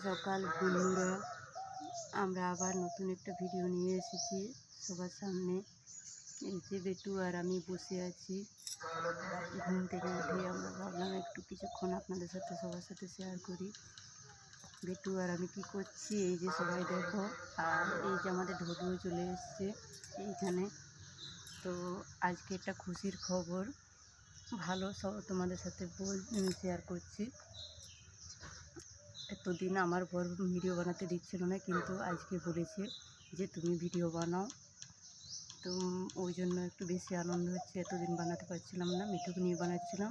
সকাল, বন্ধুরা। আমরা আবার নতুন একটা ভিডিও নিয়ে এসেছি সবার সামনে। এই যে বেটু আর আমি বসে আছি। ঘুম থেকে উঠে আমরা ভাবলাম একটু কিছুক্ষণ আপনাদের সাথে, সবার সাথে শেয়ার করি। বেটু আর আমি কি করছি? এই যে সবাই দেখো, আর এই যে আমাদের ঢোলুও চলে এসছে এইখানে। তো আজকে একটা খুশির খবর, ভালো সব তোমাদের সাথে বল শেয়ার করছি। এতদিন আমার বর ভিডিও বানাতে দিচ্ছিল না, কিন্তু আজকে বলেছে যে তুমি ভিডিও বানাও। তো ওই জন্য একটু বেশি আনন্দ হচ্ছে, এতদিন বানাতে পারছিলাম না, মিঠুকে নিয়ে বানাচ্ছিলাম।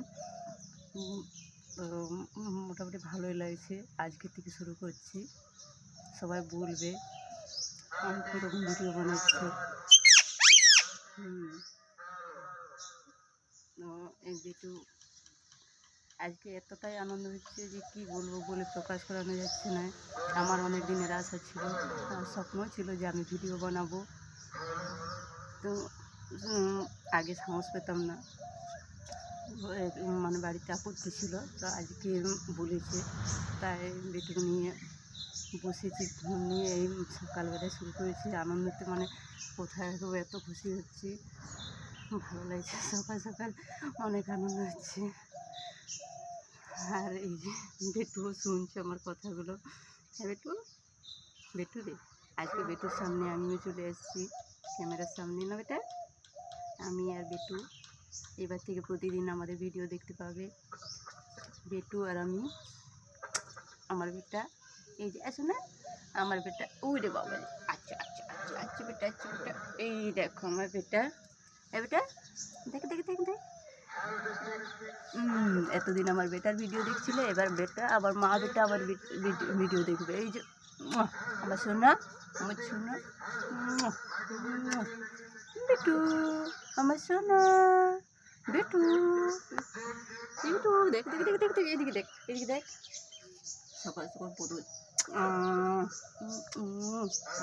মোটামুটি ভালোই লাগছে, আজকে থেকে শুরু করছি। সবাই বলবে, আমি কীরকম ভিডিও বানাচ্ছি। হুম। যেটু আজকে এতটাই আনন্দ হচ্ছে যে কি বলব বলে প্রকাশ করানো যাচ্ছে না। আমার অনেক দিনের আশা ছিল স্বপ্ন ছিল যে আমি ভিডিও বানাবো। তো আগে সাহস পেতাম না। মানে বাড়িতে আপত্তি ছিল, তো আজকে বলেছে। তাই বেটুকে নিয়ে বসেছি নিয়ে এই সকালবেলায় শুরু করেছি। আনন্দতে মানে কোথায় রাখব এত খুশি হচ্ছি। ভালো লাগছে, সকাল সকাল অনেক আনন্দ হচ্ছে। আর এই যে বেটুও শুনছে আমার কথাগুলো। হ্যাঁ বেটু? বেটু রে। আজকে বেটুর সামনে আমিও চলে এসেছি, ক্যামেরার সামনে। না বেটা? আমি আর বেটু। এবার থেকে প্রতিদিন আমাদের ভিডিও দেখতে পাবে। বেটু আর আমি, আমার বেটা। এই যে, আসো না। আমার বেটা। ওই রে বাবা। আচ্ছা আচ্ছা আচ্ছা আচ্ছা বেটা আচ্ছা বেটা। এই দেখো আমার বেটা। এ বেটা? দেখ দেখ দেখ দেখ। এতদিন আমার বেটার ভিডিও দেখছিল, এবার বেটা, আবার মা বেটা আবার ভিডিও দেখবে। এই যে আমার সোনা আমার সোনা। বেটু, আমার সোনা, বেটু বেটু, দেখ দেখ দেখ দেখ দেখ, এদিকে দেখ এদিকে দেখ। সকাল সকাল পুরুষ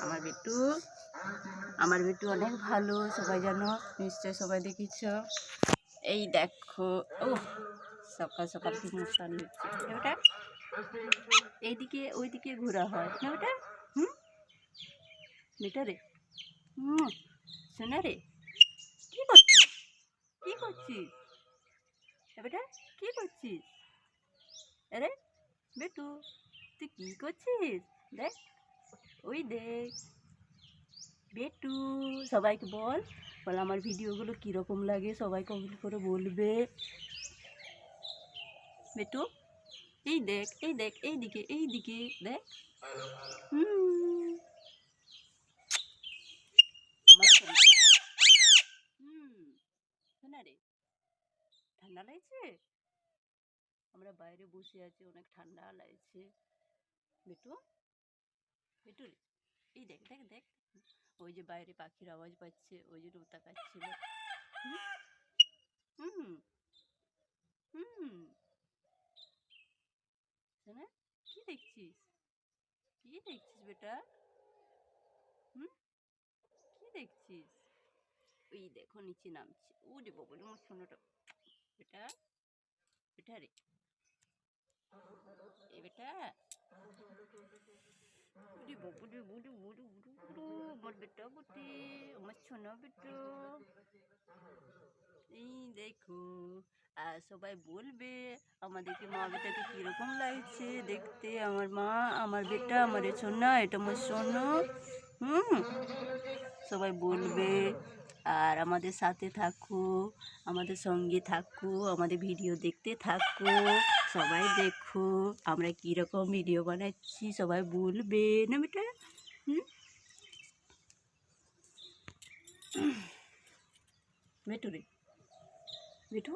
আমার বেটু আমার বেটু অনেক ভালো, সবাই জানো, নিশ্চয় সবাই দেখিছ। এই দেখো ও সকাল সকাল কি হচ্ছে। ওটা এইদিকে, ওইদিকে ঘোরা হয়। না ওটা হুম? বেটা রে। হুম শোনা রে। কী করছিস? কী করছিস? বেটা, কী করছিস? আরে, বেটু, তুই কী করছিস? দেখ, ওই দেখ। বেটু, সবাইকে বল বল আমার ভিডিওগুলো কীরকম লাগে, সবাই কমেন্ট করে বলবে। বেটু, এই দেখ এই দেখ, এই দিকে এই দিকে দেখ। হুম। হুম রে, ঠান্ডা লাগছে? আমরা বাইরে বসে আছি, অনেক ঠান্ডা লাগছে। বেটু বেটু এই দেখ দেখ দেখ। ওই যে বাইরে পাখির আওয়াজ পাচ্ছে, ওই জন্য তাকাচ্ছিল হুম হুম শোনা কি দেখছিস? কি দেখছিস বেটা? হুম, কি দেখছিস? ওই দেখো নিচে নামছে। ও রে বাবলে আমার সোনাটা, বেটা বেটা রে। এ বেটা বাবুরে বুড়ু বুড়ু বুড়ু বুড়ু আমার বেটা বুটি আমার এই দেখো আর সবাই বলবে আমাদেরকে মা বেটাকে কীরকম লাগছে দেখতে। আমার মা, আমার বেটা, আমার সোনা, এটা আমার সোনা। হুম, সবাই বলবে। আর আমাদের সাথে থাকো, আমাদের সঙ্গে থাকো, আমাদের ভিডিও দেখতে থাকো। সবাই দেখো, আমরা কীরকম ভিডিও বানাচ্ছি, সবাই বলবে, না বেটা? বেটু রে। বেটু?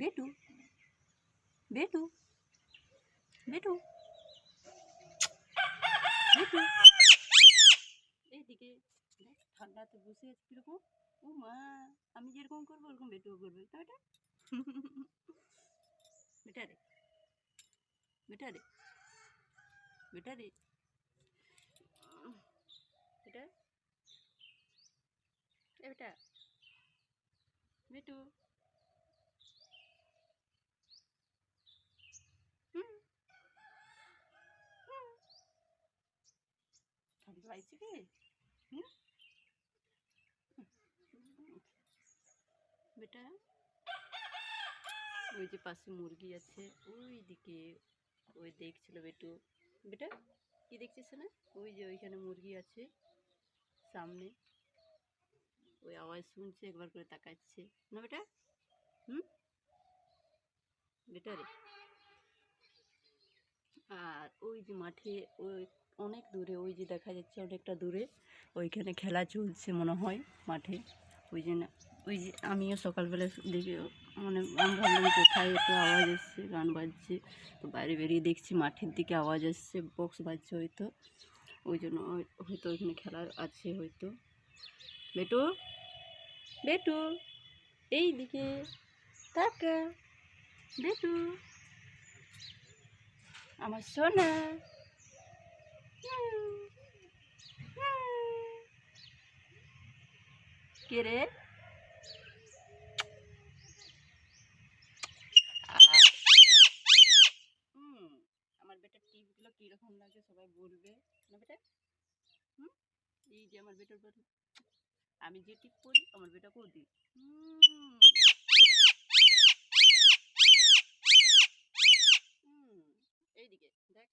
বেটু? বেটু? বেটু? বেটু? এইদিকে, দেখ, ঠান্ডাতে বসে কীরকম। ও মা, আমি যেরকম করব, ওরকম বেটুও করবে, তাই এটা beda deh. Beda deh. Beda deh. Beda. Eh beda. Beda. Baik sih, hmm, hmm. hmm? hmm. betul. ওই যে পাশে মুরগি আছে ওই দিকে ওই দেখছিল বেটু। বেটা, কি দেখছিস না ওই যে ওইখানে মুরগি আছে, সামনে। ওই আওয়াজ শুনছে, একবার করে তাকাচ্ছে। না বেটা? হুম? বেটা রে। আর ওই যে মাঠে ওই অনেক দূরে, ওই যে দেখা যাচ্ছে অনেকটা দূরে, ওইখানে খেলা চলছে মনে হয় মাঠে। ওই জন্য, ওই যে আমিও সকালবেলা দেখে মানে আমি ভাবলাম কোথায় একটু আওয়াজ এসছে গান বাজছে, তো বাইরে বেরিয়ে দেখছি মাঠের দিকে আওয়াজ আসছে বক্স বাজছে হয়তো, ওই জন্য হয়তো ওইখানে খেলা আছে হয়তো বেটু বেটু এই দিকে টাকা বেটু, আমার সোনা। কে রে হুম, আমার বেটার টিপগুলো কীরকম লাগে সবাই বলবে। না বেটা? হুম? এই যে আমার বেটার বেটা আমি যে টিপ করি, আমার বেটা করে দিই এইদিকে দেখ।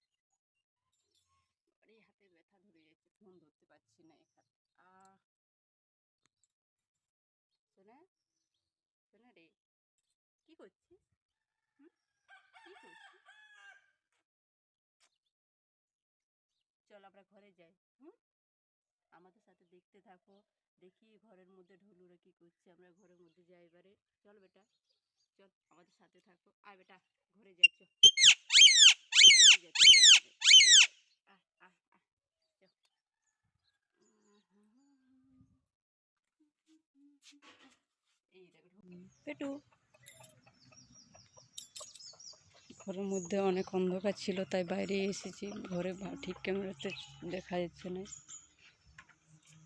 আরে, হাতে ব্যথা ধরে যাচ্ছে ফোন ধরতে পারছি না হাত। আহ। শোনা শোনা রে, কি করছিস হুম কি করছিস চল আমরা ঘরে যাই। হুম? আমাদের সাথে দেখতে থাকো। দেখি ঘরের মধ্যে ঢুলুরা কি করছে, আমরা ঘরের মধ্যে যাই এবারে। চল বেটা, চল আমাদের সাথে থাকো। আয় বেটা, ঘরে যাই, চল। পেটু। ঘরের মধ্যে অনেক অন্ধকার ছিল, তাই বাইরে এসেছি। ঘরে ঠিক ক্যামেরাতে দেখা যাচ্ছে না।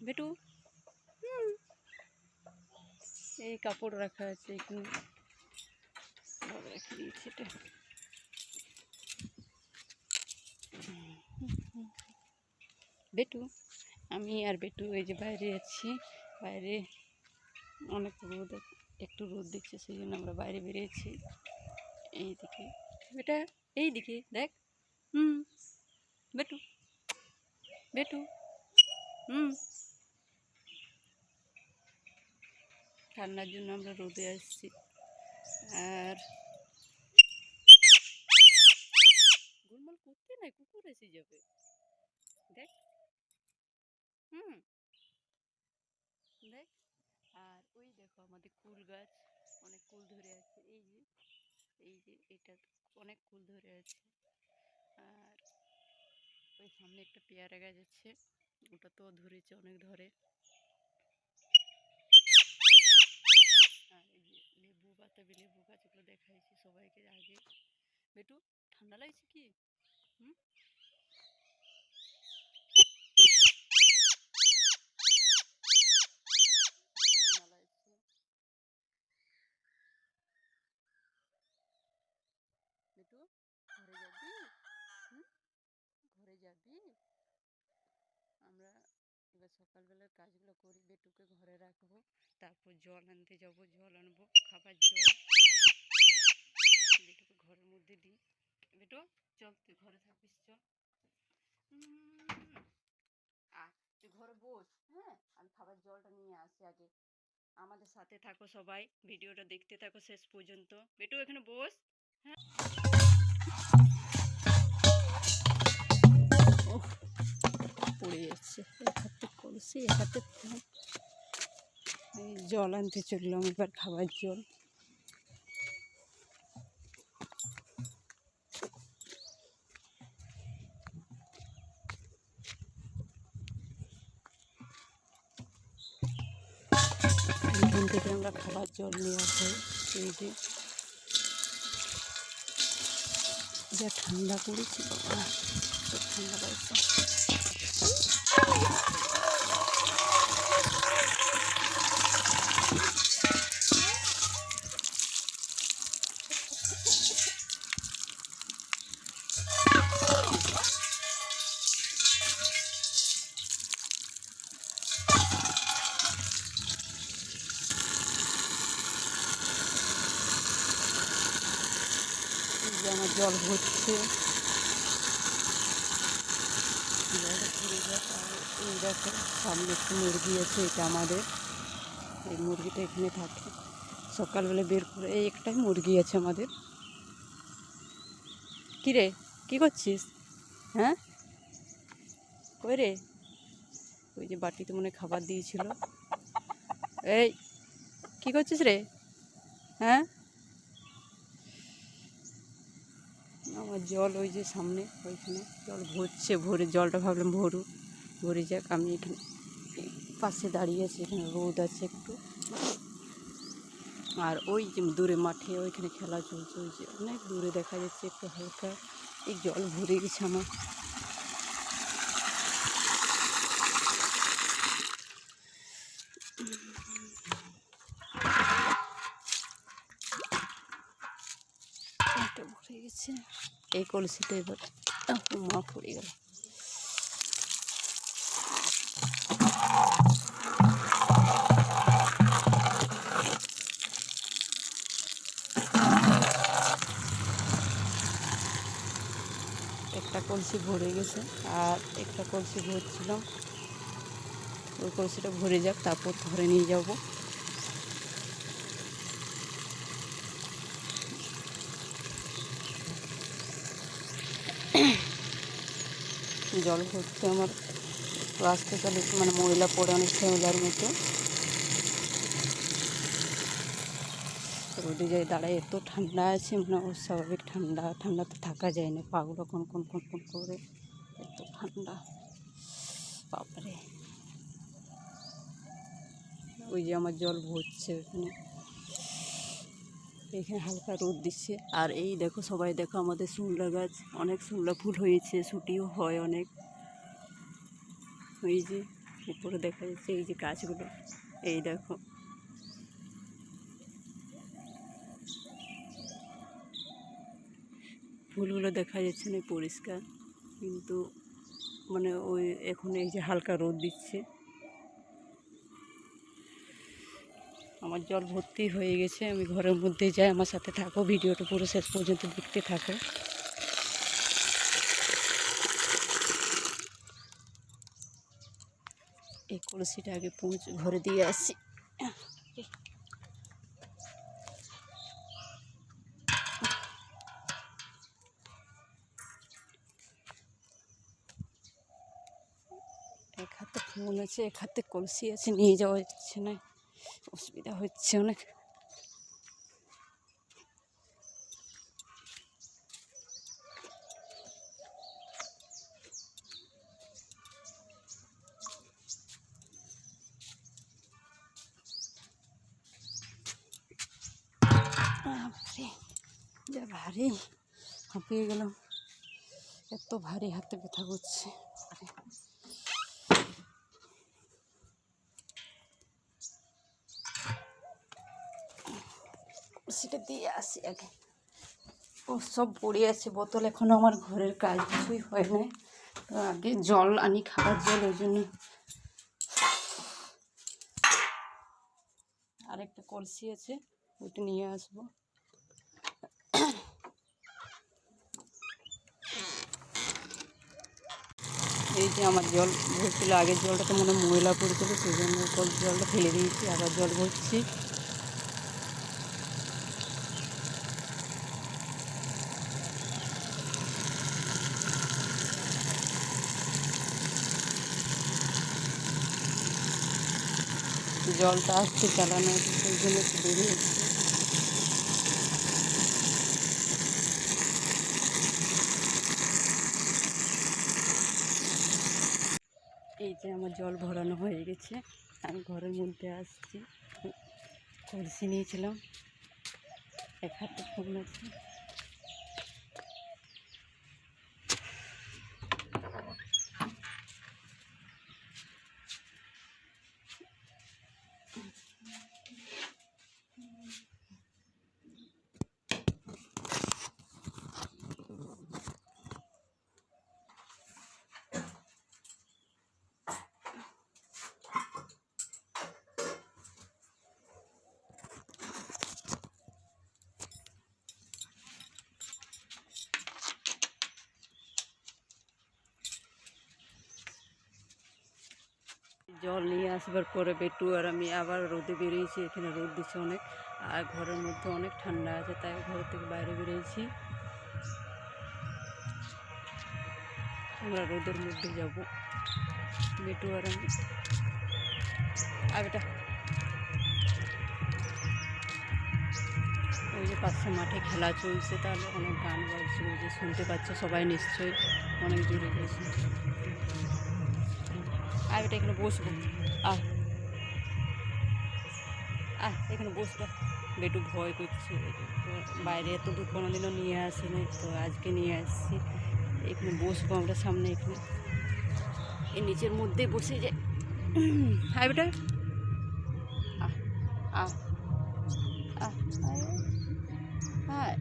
বেটু? এই কাপড় রাখা আছে এখানে। বেটু? আমি আর বেটু এই যে বাইরে আছি। বাইরে অনেক রোদ, একটু রোদ দিচ্ছে সেই জন্য আমরা বাইরে বেরিয়েছি। এই দিকে বেটা এই দিকে দেখ। হুম। বেটু। বেটু। হুম। ঠান্ডার জন্য আমরা রোদে আসছি। আর গোলমাল করতে নাই কুকুর এসে যাবে। দেখ। হুম। দেখ। আর ওই দেখো আমাদের কুল গাছ অনেক কুল ধরে আছে এই যে। এই যে এটা অনেক কুল ধরে আছে। আর ওই সামনে একটা পেয়ারা গাছ আছে, ওটা তো ধরেছে অনেক ধরে। আর এই যে লেবু, বাতাবি লেবু গাছগুলো দেখাইছি সবাইকে আগে। বেটু, ঠান্ডা লাগছে কি? হুম ঠান্ডা লাগছে বেটু ঘরে যাবি হুম ঘরে যাবি আমরা এবার সকালবেলার কাজগুলো করি বেটুকে ঘরে রাখব। তারপর জল আনতে যাব, জল আনব, খাবার জল। বেটুকে ঘরের মধ্যে দিই। বেটু, চল তুই ঘরে থাকিস, চল। আয় তুই ঘরে বস হ্যাঁ? আমি খাবার জলটা নিয়ে আসি আগে। আমাদের সাথে থাকো সবাই, ভিডিওটা দেখতে থাকো শেষ পর্যন্ত। বেটু, এখানে বস হ্যাঁ? পড়ে যাচ্ছে এক হাতে কলসি জল আনতে চললাম, এবার খাবার জল। থেকে আমরা খাবার জল নিয়ে আসি এই যে। যা ঠান্ডা পড়েছে, বাবা ঠান্ডা লাগছে আমার জল ভরছে এই দেখো সামনে একটু মুরগি আছে, এটা আমাদের। এই মুরগিটা এখানে থাকে। সকালবেলা বের করে, এই একটাই মুরগি আছে আমাদের। কী রে কী করছিস? হ্যাঁ? কই রে? ওই যে বাটিতে মনে খাবার দিয়েছিল। এই, কী করছিস রে? হ্যাঁ? আমার জল ওই যে সামনে, ওইখানে জল ভরছে, ভরে জলটা ভাবলাম ভরুক। ভরে যাক, আমি এখানে পাশে দাঁড়িয়ে আছি, এখানে রোদ আছে একটু। আর ওই যে দূরে মাঠে ওইখানে খেলা চলছে, ওই যে অনেক দূরে দেখা যাচ্ছে, একটু হালকা, এই জল ভরে গেছে আমার। ভরে গেছে। এই কলসিতে এবার মা পড়ে গেল। কলসি ভরে গেছে আর একটা কলসি ভরছিলাম। ওই কলসিটা ভরে যাক, তারপর ধরে নিয়ে যাব। জল ভরতে আমার আসতে গেলে মানে ময়লা পড়ে অনেক শ্যামলার মতো। রোদে যাই দাঁড়ায়, এত ঠান্ডা আছে মানে অস্বাভাবিক ঠান্ডা ঠান্ডা তো থাকা যায় না, পাগুলো কোন কোন কোন কোন করে, এত ঠান্ডা, বাপরে। ওই যে আমার জল ভরছে ওখানে, এখানে হালকা রোদ দিচ্ছে, আর এই দেখো সবাই দেখো আমাদের শুনলা গাছ, অনেক শুনলা ফুল হয়েছে, ছুটিও হয় অনেক। ওই যে উপরে দেখা যাচ্ছে এই যে গাছগুলো, এই দেখো। ফুলগুলো দেখা যাচ্ছে না, পরিষ্কার। কিন্তু মানে ওই এখন এই যে হালকা রোদ দিচ্ছে। আমার জল ভর্তি হয়ে গেছে, আমি ঘরের মধ্যে যাই, আমার সাথে থাকো, ভিডিওটা পুরো শেষ পর্যন্ত দেখতে থাকো। এই কলসিটা আগে পৌঁছ ঘরে দিয়ে আসি। আছে, এক হাতে কলসি আছে, নিয়ে যাওয়া যাচ্ছে না। অসুবিধা হচ্ছে অনেক। যা ভারী। হাঁপিয়ে গেলাম। এত ভারী হাতে ব্যথা করছে বাপরে। সেটা দিয়ে আসি আগে। ও সব পড়ে আছে, বোতল এখনও আমার ঘরের কাজ, কিছুই হয় না তো আগে জল আনি, খাবার জল, ওই জন্য। আরেকটা কলসি আছে, ওইটা নিয়ে আসব। এই যে আমার জল ভরছিল, আগের জলটা তো মনে ময়লা পড়েছিল, সেই জন্য জলটা ফেলে দিয়েছি, আবার জল ভরছি। জলটা আসছে চালানো, সেই জন্য একটু দেরি এই যে আমার জল ভরানো হয়ে গেছে, আমি ঘরের মধ্যে আসছি। কলসি নিয়েছিলাম, এক হাতে ফোন আছে। জল নিয়ে আসবার পরে বেটু আর আমি আবার রোদে বেরিয়েছি, এখানে রোদ দিচ্ছে অনেক। আর ঘরের মধ্যে অনেক ঠান্ডা আছে, তাই ঘর থেকে বাইরে বেরিয়েছি। আমরা রোদের মধ্যে যাব। বেটু আর আমি। আর বেটা। ওই যে পাশে মাঠে খেলা চলছে, তাহলে অনেক গান বাজছে, ওই যে শুনতে পাচ্ছে সবাই নিশ্চয়ই, অনেক দূরে গেছে আর এটা এখানে বসবো। আহ। আহ, এখানে বসবো। বেটু ভয় করছে। বাইরে এত দূর কোনোদিনও নিয়ে আসিনি, তো আজকে নিয়ে আসছি। এখানে বসবো আমরা সামনে এখানে। এই নিচের মধ্যে বসে যে হাই বেটা। হ্যাঁ।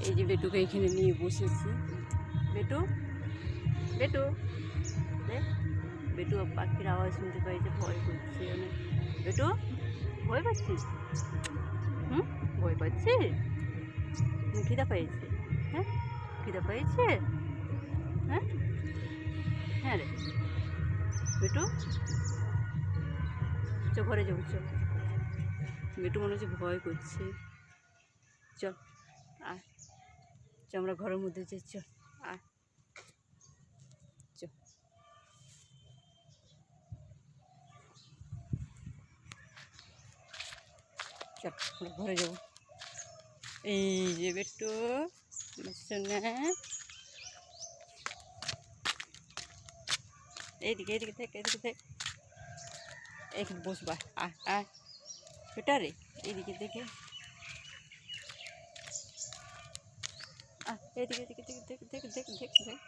এই যে বেটুকে এখানে নিয়ে বসেছি। বেটু? বেটু? বেটু পাখির আওয়াজ শুনতে পাইছে ভয় করছে। অনেক বেটু, ভয় পাচ্ছিস? হুম? ভয় পাচ্ছিস না খিদা পেয়েছে। হ্যাঁ? খিদা পেয়েছে? হ্যাঁ? হ্যাঁ রে। বেটু? চ, ঘরে যাব, চ। বেটু মনে হচ্ছে ভয় করছে। চল আর চ, আমরা ঘরের মধ্যে যাই চল আয়। চল ঘরে যাব। এই যে বেটু শোনা এইদিকে এইদিকে থেকে এদিকে থেকে। এখানে বসবা। আয় আয়। বেটা রে, এইদিকে দেখে। এদিকে এদিকে দেখ দেখ দেখ দেখ দেখ দেখ।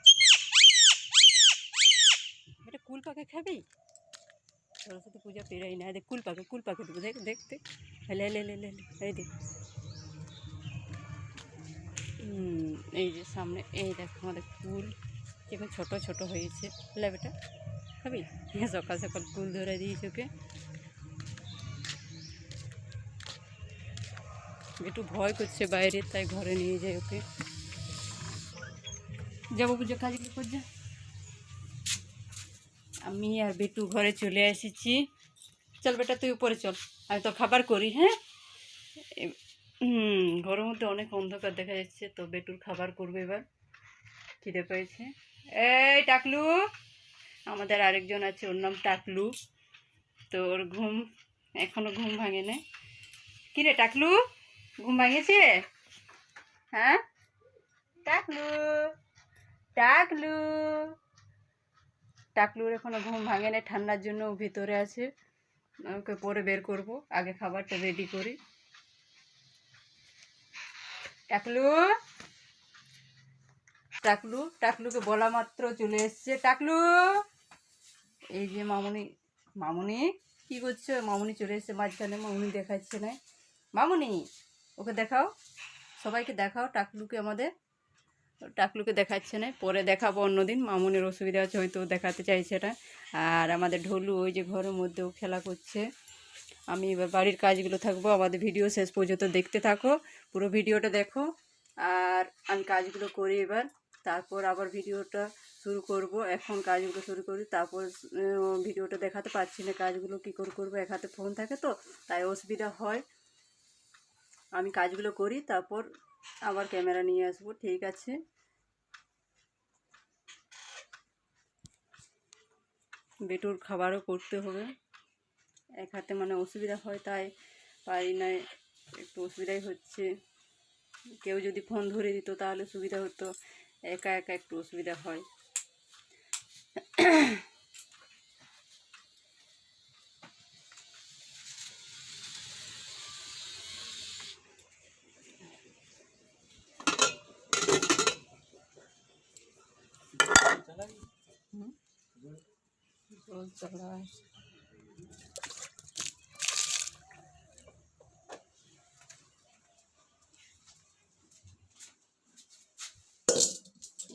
এটা কুল পাকে খাবি? সরস্বতী পূজা পেরাই না। দেখ, কুল পাকে কুল পাকে দেবো, দেখ দেখ দেখ লে লে লে এই দেখ। এই যে সামনে, এই দেখ আমাদের কুল। এখন ছোট ছোট হয়েছে। লে বেটা, খাবি? সকাল সকাল কুল ধরে দিয়েছি ওকে। একটু ভয় করছে বাইরে, তাই ঘরে নিয়ে যাই ওকে। যাব পুজো কাজগুলো কর যা আমি আর বেটু ঘরে চলে এসেছি। চল বেটা, তুই উপরে চল। আমি তো খাবার করি হ্যাঁ? ঘরের মধ্যে অনেক অন্ধকার দেখা যাচ্ছে, তো বেটুর খাবার করবে এবার। খিদে পেয়েছে। এই টাকলু, আমাদের আরেকজন আছে, ওর নাম টাকলু। তো ওর ঘুম এখনও ঘুম ভাঙে না কিরে টাকলু, ঘুম ভাঙেছে? হ্যাঁ? টাকলু টাকলু। টাকলুর এখনও ঘুম ভাঙে না ঠান্ডার জন্য ভিতরে আছে। ওকে পরে বের করব, আগে খাবারটা রেডি করি। টাকলু! টাকলু, টাকলুকে বলা মাত্র চলে এসছে। টাকলু! এই যে মামুনি মামুনি, কি করছ? মামুনি চলে এসছে মাঝখানে, মামুনি দেখাচ্ছে না। মামুনি, ওকে দেখাও, সবাইকে দেখাও, টাকলুকে আমাদের। টাকলুকে দেখাচ্ছে না। পরে দেখাবো অন্যদিন। মামুনের অসুবিধা আছে হয়তো দেখাতে চাইছে না আর আমাদের ঢোলু ওই যে ঘরের মধ্যেও খেলা করছে। আমি এবার বাড়ির কাজগুলো থাকব। আমাদের ভিডিও শেষ পর্যন্ত দেখতে থাকো। পুরো ভিডিওটা দেখো। আর আমি কাজগুলো করি এবার। তারপর আবার ভিডিওটা শুরু করব। এখন কাজগুলো শুরু করি। তারপর ভিডিওটা দেখাতে পারছি না কাজগুলো কী করে করব। এক হাতে ফোন থাকে তো, তাই অসুবিধা হয়। আমি কাজগুলো করি। তারপর আবার ক্যামেরা নিয়ে আসব, ঠিক আছে? বেটুর খাবারও করতে হবে। এক হাতে মানে অসুবিধা হয়, তাই পারি না একটু অসুবিধাই হচ্ছে। কেউ যদি ফোন ধরে দিত, তাহলে সুবিধা হতো। একা একা একটু অসুবিধা হয় হুম? আছে।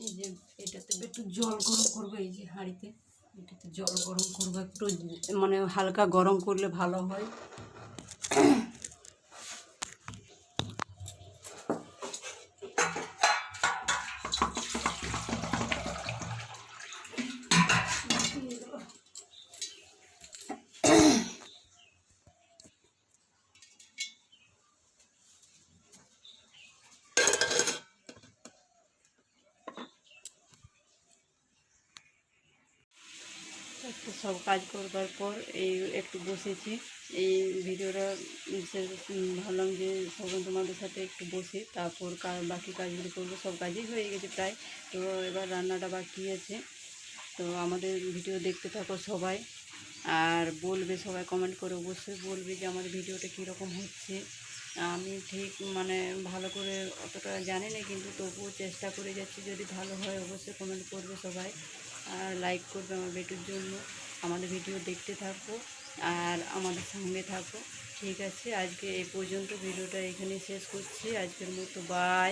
এই যে এটাতে একটু জল গরম করব, এই যে হাঁড়িতে এটাতে জল গরম করব, একটু মানে হালকা গরম করলে ভালো হয় তো সব কাজ করবার পর এই একটু বসেছি। এই ভিডিওটা ভাবলাম যে সবাই তোমাদের সাথে একটু বসে, তারপর বাকি কাজগুলো করব, সব কাজই হয়ে গেছে প্রায়। তো এবার রান্নাটা বাকি আছে। তো আমাদের ভিডিও দেখতে থাকো সবাই। আর বলবে সবাই কমেন্ট করে অবশ্যই বলবে যে আমার ভিডিওটা কীরকম হচ্ছে। আমি ঠিক মানে ভালো করে অতটা জানি না, কিন্তু তবুও চেষ্টা করে যাচ্ছি। যদি ভালো হয়, অবশ্যই কমেন্ট করবে সবাই। আর লাইক করবে আমার বেটুর জন্য। আমাদের ভিডিও দেখতে থাকো আর আমাদের সঙ্গে থাকো। ঠিক আছে, আজকে এই পর্যন্ত ভিডিওটা এখানে শেষ করছি। আজকের মতো বাই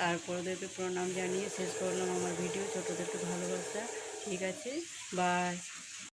তারপরদেরকে প্রণাম জানিয়ে শেষ করলাম আমার ভিডিও। ছোটোদেরকে ভালোবাসা। ঠিক আছে বাই